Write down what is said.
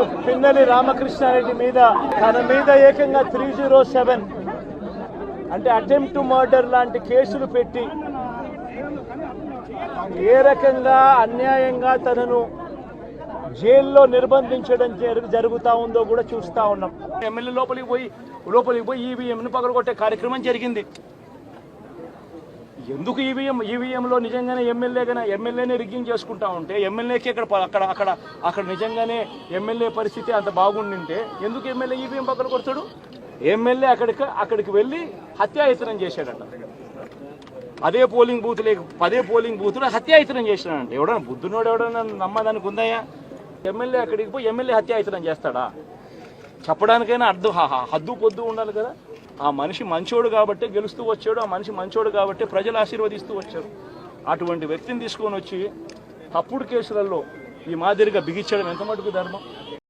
ఇటు పిన్నెలి రామకృష్ణారెడ్డి మీద తన మీద ఏకంగా త్రీ జీరో సెవెన్ అంటే అటెంప్ట్ టు మర్డర్ లాంటి కేసులు పెట్టి ఏ రకంగా అన్యాయంగా తనను జైల్లో నిర్బంధించడం జరుగుతూ జరుగుతా ఉందో కూడా చూస్తూ ఉన్నాం. ఎమ్మెల్యే లోపలికి పోయి లోపలికి పోయి ఈవీఎంను పగలగొట్టే కార్యక్రమం జరిగింది. ఎందుకు ఈవీఎం ఈవీఎంలో నిజంగానే ఎమ్మెల్యేగానే ఎమ్మెల్యేనే రిగ్గింగ్ చేసుకుంటా ఉంటే ఎమ్మెల్యేకి అక్కడ అక్కడ అక్కడ అక్కడ నిజంగానే ఎమ్మెల్యే పరిస్థితి అంత బాగుండింటే ఎందుకు ఎమ్మెల్యే ఈవీఎం పక్కన కొడతాడు? ఎమ్మెల్యే అక్కడికి అక్కడికి వెళ్ళి హత్యాయతనం చేశాడట. అదే పోలింగ్ బూత్ లేక పదే పోలింగ్ బూత్లో హత్యాయతనం చేసినాడంటే ఎవడన్నా బుద్ధునోడు ఎవడన్నా నమ్మదానికి ఉందాయా ఎమ్మెల్యే అక్కడికి పోయి ఎమ్మెల్యే హత్యాయతనం చేస్తాడా? చెప్పడానికైనా అర్థం హద్దు పొద్దు ఉండాలి కదా. ఆ మనిషి మంచోడు కాబట్టి గెలుస్తూ వచ్చాడు ఆ మనిషి మంచోడు కాబట్టి ప్రజలు ఆశీర్వదిస్తూ వచ్చారు. అటువంటి వ్యక్తిని తీసుకొని వచ్చి తప్పుడు కేసులలో ఈ మాదిరిగా బిగించడం ఎంత మటుకు ధర్మం?